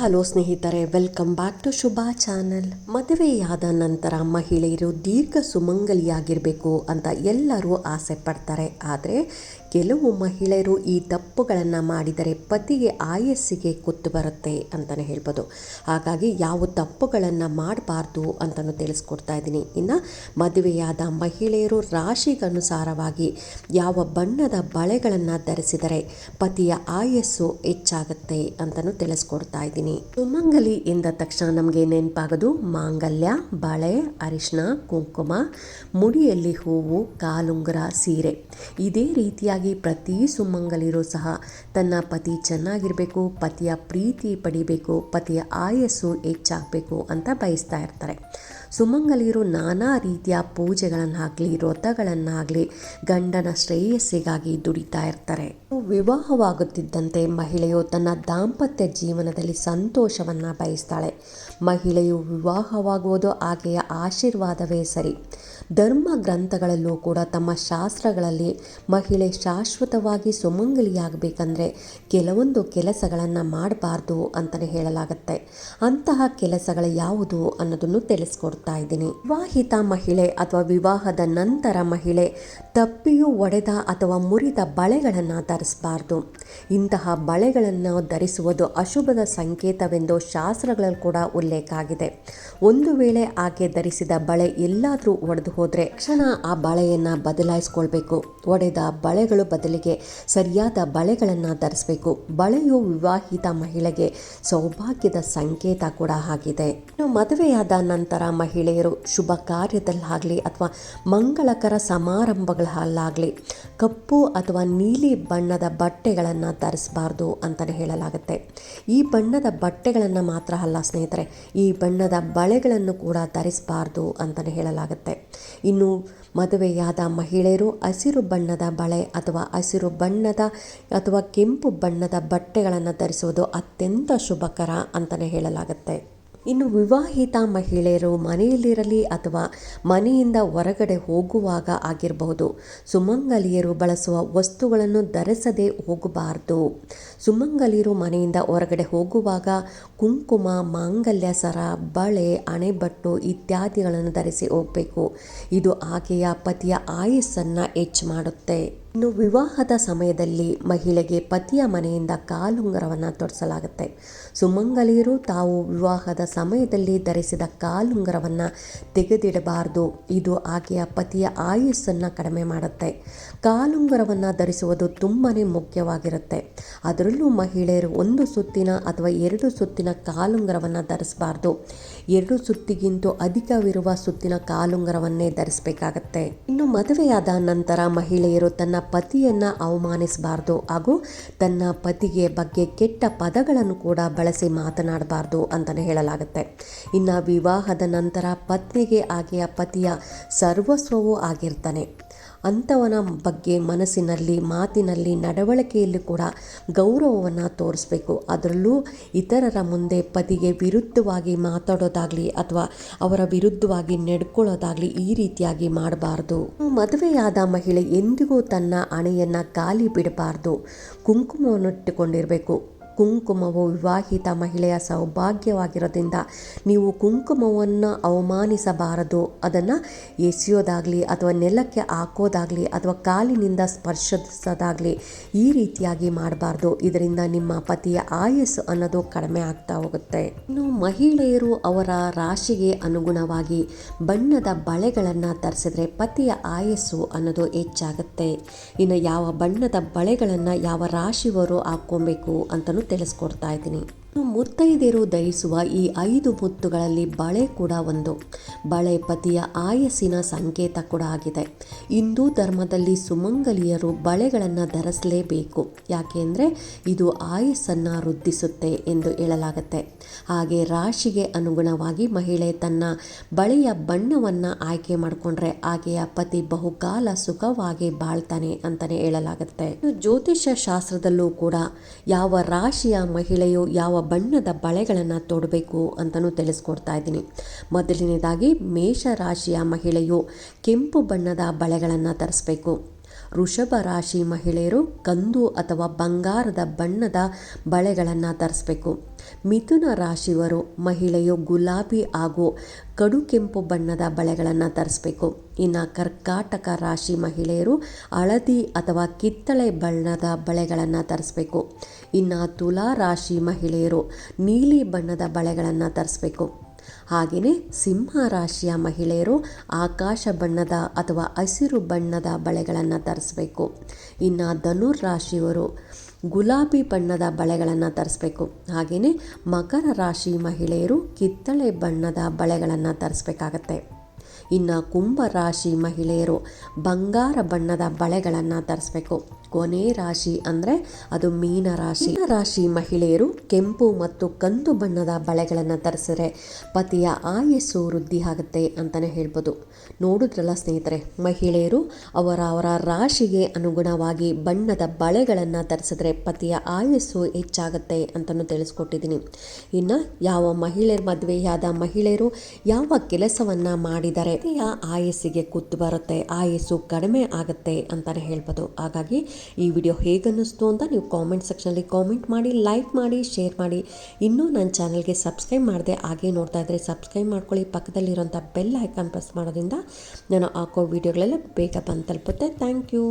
Hello ಸ್ನೇಹಿತರೆ welcome back to Shubha channel ಮದುವೆಯಾದ ನಂತರ ಮಹಿಳೆಯರು ದೀರ್ಘ ಸುಮಂಗಲಿಯಾಗಿರಬೇಕು ಅಂತ ಎಲ್ಲರೂ ಆಸೆ ಪಡ್ತಾರೆ. ಆದರೆ ಕೆಲವು ಮಹಿಳೆಯರು ಈ ತಪ್ಪುಗಳನ್ನು ಮಾಡಿದರೆ ಪತಿಗೆ ಆಯಸ್ಸಿಗೆ ಕೊತ್ತು ಬರುತ್ತೆ ಅಂತಲೇ ಹೇಳ್ಬೋದು. ಹಾಗಾಗಿ ಯಾವ ತಪ್ಪುಗಳನ್ನು ಮಾಡಬಾರ್ದು ಅಂತಲೂ ತಿಳಿಸ್ಕೊಡ್ತಾ ಇದ್ದೀನಿ. ಇನ್ನು ಮದುವೆಯಾದ ಮಹಿಳೆಯರು ರಾಶಿಗನುಸಾರವಾಗಿ ಯಾವ ಬಣ್ಣದ ಬಳೆಗಳನ್ನು ಧರಿಸಿದರೆ ಪತಿಯ ಆಯಸ್ಸು ಹೆಚ್ಚಾಗುತ್ತೆ ಅಂತಲೂ ತಿಳಿಸ್ಕೊಡ್ತಾ ಇದ್ದೀನಿ. ಸುಮಂಗಲಿ ಎಂದ ತಕ್ಷಣ ನಮಗೆ ನೆನಪಾಗೋದು ಮಾಂಗಲ್ಯ, ಬಳೆ ಅರಿಶಿನ ಕುಂಕುಮ, ಮುಡಿಯಲ್ಲಿ ಹೂವು, ಕಾಲುಂಗುರ, ಸೀರೆ. ಇದೇ ರೀತಿಯಾಗಿ ಪ್ರತಿ ಸುಮಂಗಲಿರು ಸಹ ತನ್ನ ಪತಿ ಚೆನ್ನಾಗಿರಬೇಕು, ಪತಿಯ ಪ್ರೀತಿ ಪಡಿಬೇಕು, ಪತಿಯ ಆಯಸ್ಸು ಹೆಚ್ಚಾಗಬೇಕು ಅಂತ ಬಯಸ್ತಾ ಇರ್ತಾರೆ. ಸುಮಂಗಲಿಯರು ನಾನಾ ರೀತಿಯ ಪೂಜೆಗಳನ್ನಾಗಲಿ, ವ್ರತಗಳನ್ನಾಗಲಿ, ಗಂಡನ ಶ್ರೇಯಸ್ಸಿಗಾಗಿ ದುಡಿತಾ ಇರ್ತಾರೆ. ವಿವಾಹವಾಗುತ್ತಿದ್ದಂತೆ ಮಹಿಳೆಯು ತನ್ನ ದಾಂಪತ್ಯ ಜೀವನದಲ್ಲಿ ಸಂತೋಷವನ್ನು ಬಯಸ್ತಾಳೆ. ಮಹಿಳೆಯು ವಿವಾಹವಾಗುವುದು ಆಕೆಯ ಆಶೀರ್ವಾದವೇ ಸರಿ. ಧರ್ಮ ಗ್ರಂಥಗಳಲ್ಲೂ ಕೂಡ ತಮ್ಮ ಶಾಸ್ತ್ರಗಳಲ್ಲಿ ಮಹಿಳೆ ಶಾಶ್ವತವಾಗಿ ಸುಮಂಗಲಿಯಾಗಬೇಕಂದ್ರೆ ಕೆಲವೊಂದು ಕೆಲಸಗಳನ್ನು ಮಾಡಬಾರ್ದು ಅಂತಲೇ ಹೇಳಲಾಗುತ್ತೆ. ಅಂತಹ ಕೆಲಸಗಳು ಯಾವುದು ಅನ್ನೋದನ್ನು ತಿಳಿಸ್ಕೊಡ್ತಾ ಇದ್ದೀನಿ. ವಿವಾಹಿತ ಮಹಿಳೆ ಅಥವಾ ವಿವಾಹದ ನಂತರ ಮಹಿಳೆ ತಪ್ಪಿಯು ಒಡೆದ ಅಥವಾ ಮುರಿದ ಬಳೆಗಳನ್ನು ಧರಿಸಬಾರ್ದು. ಇಂತಹ ಬಳೆಗಳನ್ನು ಧರಿಸುವುದು ಅಶುಭದ ಸಂಕೇತವೆಂದು ಶಾಸ್ತ್ರಗಳಲ್ಲಿ ಕೂಡ ಉಲ್ಲೇಖ ಆಗಿದೆ. ಒಂದು ವೇಳೆ ಆಕೆ ಧರಿಸಿದ ಬಳೆ ಎಲ್ಲಾದರೂ ಒಡೆದು ಹೋದರೆ ಕ್ಷಣ ಆ ಬಳೆಯನ್ನು ಬದಲಾಯಿಸ್ಕೊಳ್ಬೇಕು. ಒಡೆದ ಬಳೆಗಳು ಬದಲಿಗೆ ಸರಿಯಾದ ಬಳೆಗಳನ್ನು ಧರಿಸಬೇಕು. ಬಳೆಯು ವಿವಾಹಿತ ಮಹಿಳೆಗೆ ಸೌಭಾಗ್ಯದ ಸಂಕೇತ ಕೂಡ ಆಗಿದೆ. ಮದುವೆಯಾದ ನಂತರ ಮಹಿಳೆಯರು ಶುಭ ಕಾರ್ಯದಲ್ಲಾಗಲಿ ಅಥವಾ ಮಂಗಳಕರ ಸಮಾರಂಭಗಳಲ್ಲಾಗಲಿ ಕಪ್ಪು ಅಥವಾ ನೀಲಿ ಬಣ್ಣದ ಬಟ್ಟೆಗಳನ್ನು ಧರಿಸಬಾರ್ದು ಅಂತಲೇ ಹೇಳಲಾಗುತ್ತೆ. ಈ ಬಣ್ಣದ ಬಟ್ಟೆಗಳನ್ನು ಮಾತ್ರ ಅಲ್ಲ ಸ್ನೇಹಿತರೆ, ಈ ಬಣ್ಣದ ಬಳೆಗಳನ್ನು ಕೂಡ ಧರಿಸಬಾರ್ದು ಅಂತಲೇ ಹೇಳಲಾಗುತ್ತೆ. ಇನ್ನು ಮದುವೆಯಾದ ಮಹಿಳೆಯರು ಹಸಿರು ಬಣ್ಣದ ಬಳೆ ಅಥವಾ ಹಸಿರು ಬಣ್ಣದ ಅಥವಾ ಕೆಂಪು ಬಣ್ಣದ ಬಟ್ಟೆಗಳನ್ನು ಧರಿಸುವುದು ಅತ್ಯಂತ ಶುಭಕರ ಅಂತಲೇ ಹೇಳಲಾಗುತ್ತೆ. ಇನ್ನು ವಿವಾಹಿತ ಮಹಿಳೆಯರು ಮನೆಯಲ್ಲಿರಲಿ ಅಥವಾ ಮನೆಯಿಂದ ಹೊರಗಡೆ ಹೋಗುವಾಗ ಆಗಿರಬಹುದು. ಸುಮಂಗಲಿಯರು ಬಳಸುವ ವಸ್ತುಗಳನ್ನು ಧರಿಸದೆ ಹೋಗಬಾರ್ದು. ಸುಮಂಗಲಿಯರು ಮನೆಯಿಂದ ಹೊರಗಡೆ ಹೋಗುವಾಗ ಕುಂಕುಮ, ಮಾಂಗಲ್ಯ, ಸರ, ಬಳೆ, ಅಣೆಬಟ್ಟು ಇತ್ಯಾದಿಗಳನ್ನು ಧರಿಸಿ ಹೋಗಬೇಕು. ಇದು ಆಕೆಯ ಪತಿಯ ಆಯಸ್ಸನ್ನು ಹೆಚ್ಚು ಮಾಡುತ್ತೆ. ಇನ್ನು ವಿವಾಹದ ಸಮಯದಲ್ಲಿ ಮಹಿಳೆಗೆ ಪತಿಯ ಮನೆಯಿಂದ ಕಾಲುಂಗರವನ್ನು ತೊಡಿಸಲಾಗುತ್ತೆ. ಸುಮಂಗಲಿಯರು ತಾವು ವಿವಾಹದ ಸಮಯದಲ್ಲಿ ಧರಿಸಿದ ಕಾಲುಂಗರವನ್ನು ತೆಗೆದಿಡಬಾರದು. ಇದು ಆಕೆಯ ಪತಿಯ ಆಯಸ್ಸನ್ನು ಕಡಿಮೆ ಮಾಡುತ್ತೆ. ಕಾಲುಂಗರವನ್ನು ಧರಿಸುವುದು ತುಂಬಾ ಮುಖ್ಯವಾಗಿರುತ್ತೆ. ಅದರಲ್ಲೂ ಮಹಿಳೆಯರು ಒಂದು ಸುತ್ತಿನ ಅಥವಾ ಎರಡು ಸುತ್ತಿನ ಕಾಲುಂಗರವನ್ನು ಧರಿಸಬಾರ್ದು. ಎರಡು ಸುತ್ತಿಗಿಂತೂ ಅಧಿಕವಿರುವ ಸುತ್ತಿನ ಕಾಲುಂಗರವನ್ನೇ ಧರಿಸಬೇಕಾಗತ್ತೆ. ಇನ್ನು ಮದುವೆಯಾದ ನಂತರ ಮಹಿಳೆಯರು ತನ್ನ ಪತಿಯನ್ನು ಅವಮಾನಿಸಬಾರ್ದು ಹಾಗೂ ತನ್ನ ಪತಿಗೆ ಬಗ್ಗೆ ಕೆಟ್ಟ ಪದಗಳನ್ನು ಕೂಡ ಬಳಸಿ ಮಾತನಾಡಬಾರ್ದು ಅಂತಲೇ ಹೇಳಲಾಗುತ್ತೆ. ಇನ್ನು ವಿವಾಹದ ನಂತರ ಪತ್ನಿಗೆ ಆಕೆಯ ಪತಿಯ ಸರ್ವಸ್ವವೂ ಆಗಿರ್ತಾನೆ. ಅಂಥವನ ಬಗ್ಗೆ ಮನಸ್ಸಿನಲ್ಲಿ, ಮಾತಿನಲ್ಲಿ, ನಡವಳಿಕೆಯಲ್ಲಿ ಕೂಡ ಗೌರವವನ್ನು ತೋರಿಸ್ಬೇಕು. ಅದರಲ್ಲೂ ಇತರರ ಮುಂದೆ ಪತಿಗೆ ವಿರುದ್ಧವಾಗಿ ಮಾತಾಡೋದಾಗಲಿ ಅಥವಾ ಅವರ ವಿರುದ್ಧವಾಗಿ ನಡ್ಕೊಳ್ಳೋದಾಗಲಿ ಈ ರೀತಿಯಾಗಿ ಮಾಡಬಾರ್ದು. ಮದುವೆಯಾದ ಮಹಿಳೆ ಎಂದಿಗೂ ತನ್ನ ಹಣೆಯನ್ನು ಖಾಲಿ ಬಿಡಬಾರ್ದು. ಕುಂಕುಮವನ್ನು ಇಟ್ಟುಕೊಂಡಿರಬೇಕು ಕುಂಕುಮವು ವಿವಾಹಿತ ಮಹಿಳೆಯ ಸೌಭಾಗ್ಯವಾಗಿರೋದ್ರಿಂದ ನೀವು ಕುಂಕುಮವನ್ನು ಅವಮಾನಿಸಬಾರದು. ಅದನ್ನು ಎಸೆಯೋದಾಗಲಿ ಅಥವಾ ನೆಲಕ್ಕೆ ಹಾಕೋದಾಗಲಿ ಅಥವಾ ಕಾಲಿನಿಂದ ಸ್ಪರ್ಶಿಸೋದಾಗಲಿ ಈ ರೀತಿಯಾಗಿ ಮಾಡಬಾರ್ದು. ಇದರಿಂದ ನಿಮ್ಮ ಪತಿಯ ಆಯಸ್ಸು ಅನ್ನೋದು ಕಡಿಮೆ ಆಗ್ತಾ ಹೋಗುತ್ತೆ. ಇನ್ನು ಮಹಿಳೆಯರು ಅವರ ರಾಶಿಗೆ ಅನುಗುಣವಾಗಿ ಬಣ್ಣದ ಬಳೆಗಳನ್ನು ಧರಿಸಿದ್ರೆ ಪತಿಯ ಆಯಸ್ಸು ಅನ್ನೋದು ಹೆಚ್ಚಾಗುತ್ತೆ. ಇನ್ನು ಯಾವ ಬಣ್ಣದ ಬಳೆಗಳನ್ನು ಯಾವ ರಾಶಿಯವರು ಹಾಕ್ಕೊಬೇಕು ಅಂತಲೂ ತಿಳಿಸ್ಕೊಡ್ತಾ ಇದ್ದೀನಿ. ಮುತ್ತೈದೆಯರು ಧರಿಸುವ ಈ ಐದು ಮುತ್ತುಗಳಲ್ಲಿ ಬಳೆ ಕೂಡ ಒಂದು. ಬಳೆ ಪತಿಯ ಆಯಸ್ಸಿನ ಸಂಕೇತ ಕೂಡ ಆಗಿದೆ. ಹಿಂದೂ ಧರ್ಮದಲ್ಲಿ ಸುಮಂಗಲಿಯರು ಬಳೆಗಳನ್ನು ಧರಿಸಲೇಬೇಕು. ಯಾಕೆಂದರೆ ಇದು ಆಯಸ್ಸನ್ನು ವೃದ್ಧಿಸುತ್ತೆ ಎಂದು ಹೇಳಲಾಗುತ್ತೆ. ಹಾಗೆ ರಾಶಿಗೆ ಅನುಗುಣವಾಗಿ ಮಹಿಳೆ ತನ್ನ ಬಳೆಯ ಬಣ್ಣವನ್ನು ಆಯ್ಕೆ ಮಾಡಿಕೊಂಡ್ರೆ ಆಕೆಯ ಪತಿ ಬಹುಕಾಲ ಸುಖವಾಗಿ ಬಾಳ್ತಾನೆ ಅಂತಲೇ ಹೇಳಲಾಗುತ್ತೆ. ಜ್ಯೋತಿಷ್ಯ ಶಾಸ್ತ್ರದಲ್ಲೂ ಕೂಡ ಯಾವ ರಾಶಿಯ ಮಹಿಳೆಯು ಯಾವ ಬಣ್ಣದ ಬಳೆಗಳನ್ನು ತೊಡಬೇಕು ಅಂತಲೂ ತಿಳಿಸ್ಕೊಡ್ತಾ ಇದ್ದೀನಿ. ಮೊದಲನೇದಾಗಿ ಮೇಷರಾಶಿಯ ಮಹಿಳೆಯು ಕೆಂಪು ಬಣ್ಣದ ಬಳೆಗಳನ್ನು ತರಿಸ್ಬೇಕು. ವೃಷಭ ರಾಶಿ ಮಹಿಳೆಯರು ಕಂದು ಅಥವಾ ಬಂಗಾರದ ಬಣ್ಣದ ಬಳೆಗಳನ್ನು ಧರಿಸ್ಬೇಕು ಮಿಥುನ ರಾಶಿಯವರು ಮಹಿಳೆಯು ಗುಲಾಬಿ ಹಾಗೂ ಕಡು ಕೆಂಪು ಬಣ್ಣದ ಬಳೆಗಳನ್ನು ತರಿಸಬೇಕು. ಇನ್ನು ಕರ್ಕಾಟಕ ರಾಶಿ ಮಹಿಳೆಯರು ಹಳದಿ ಅಥವಾ ಕಿತ್ತಳೆ ಬಣ್ಣದ ಬಳೆಗಳನ್ನು ತರಿಸ್ಬೇಕು. ಇನ್ನು ತುಲಾ ರಾಶಿ ಮಹಿಳೆಯರು ನೀಲಿ ಬಣ್ಣದ ಬಳೆಗಳನ್ನು ಧರಿಸಬೇಕು ಹಾಗೆಯೇ ಸಿಂಹ ರಾಶಿಯ ಮಹಿಳೆಯರು ಆಕಾಶ ಬಣ್ಣದ ಅಥವಾ ಹಸಿರು ಬಣ್ಣದ ಬಳೆಗಳನ್ನು ಧರಿಸಬೇಕು. ಇನ್ನು ಧನುರ್ ರಾಶಿಯವರು ಗುಲಾಬಿ ಬಣ್ಣದ ಬಳೆಗಳನ್ನು ಧರಿಸ್ಬೇಕು. ಹಾಗೆಯೇ ಮಕರ ರಾಶಿ ಮಹಿಳೆಯರು ಕಿತ್ತಳೆ ಬಣ್ಣದ ಬಳೆಗಳನ್ನು ಧರಿಸ್ಬೇಕಾಗತ್ತೆ. ಇನ್ನು ಕುಂಭ ರಾಶಿ ಮಹಿಳೆಯರು ಬಂಗಾರ ಬಣ್ಣದ ಬಳೆಗಳನ್ನು ಧರಿಸ್ಬೇಕು. ಕೊನೆ ರಾಶಿ ಅಂದರೆ ಅದು ಮೀನ ರಾಶಿ. ರಾಶಿ ಮಹಿಳೆಯರು ಕೆಂಪು ಮತ್ತು ಕಂದು ಬಣ್ಣದ ಬಳೆಗಳನ್ನು ಧರಿಸಿದರೆ ಪತಿಯ ಆಯಸ್ಸು ವೃದ್ಧಿ ಆಗುತ್ತೆ ಅಂತಲೇ ಹೇಳ್ಬೋದು. ನೋಡಿದ್ರಲ್ಲ ಸ್ನೇಹಿತರೆ, ಮಹಿಳೆಯರು ಅವರ ಅವರ ರಾಶಿಗೆ ಅನುಗುಣವಾಗಿ ಬಣ್ಣದ ಬಳೆಗಳನ್ನು ಧರಿಸಿದ್ರೆ ಪತಿಯ ಆಯಸ್ಸು ಹೆಚ್ಚಾಗುತ್ತೆ ಅಂತಲೂ ತಿಳಿಸ್ಕೊಟ್ಟಿದ್ದೀನಿ. ಇನ್ನು ಯಾವ ಮಹಿಳೆಯರ ಮದುವೆಯಾದ ಮಹಿಳೆಯರು ಯಾವ ಕೆಲಸವನ್ನು ಮಾಡಿದರೆ ಪತಿಯ ಆಯಸ್ಸಿಗೆ ಕುತ್ತು ಬರುತ್ತೆ, ಆಯಸ್ಸು ಕಡಿಮೆ ಆಗುತ್ತೆ ಅಂತಲೇ ಹೇಳ್ಬೋದು. ಹಾಗಾಗಿ ಈ ವಿಡಿಯೋ ಹೇಗನ್ನಿಸ್ತು ಅಂತ ನೀವು ಕಾಮೆಂಟ್ ಸೆಕ್ಷನಲ್ಲಿ ಕಾಮೆಂಟ್ ಮಾಡಿ ಲೈಕ್ ಮಾಡಿ ಶೇರ್ ಮಾಡಿ. ಇನ್ನೂ ನನ್ನ ಚಾನಲ್ಗೆ ಸಬ್ಸ್ಕ್ರೈಬ್ ಮಾಡಿದೆ ಹಾಗೆ ನೋಡ್ತಾ ಇದ್ದರೆ ಸಬ್ಸ್ಕ್ರೈಬ್ ಮಾಡ್ಕೊಳ್ಳಿ. ಪಕ್ಕದಲ್ಲಿರೋಂಥ ಬೆಲ್ ಐಕಾನ್ ಪ್ರೆಸ್ ಮಾಡೋದ್ರಿಂದ ನಾನು ಹಾಕೋ ವೀಡಿಯೋಗಳೆಲ್ಲ ಬೇಗ ಬಂದು ತಲುಪುತ್ತೆ. Thank you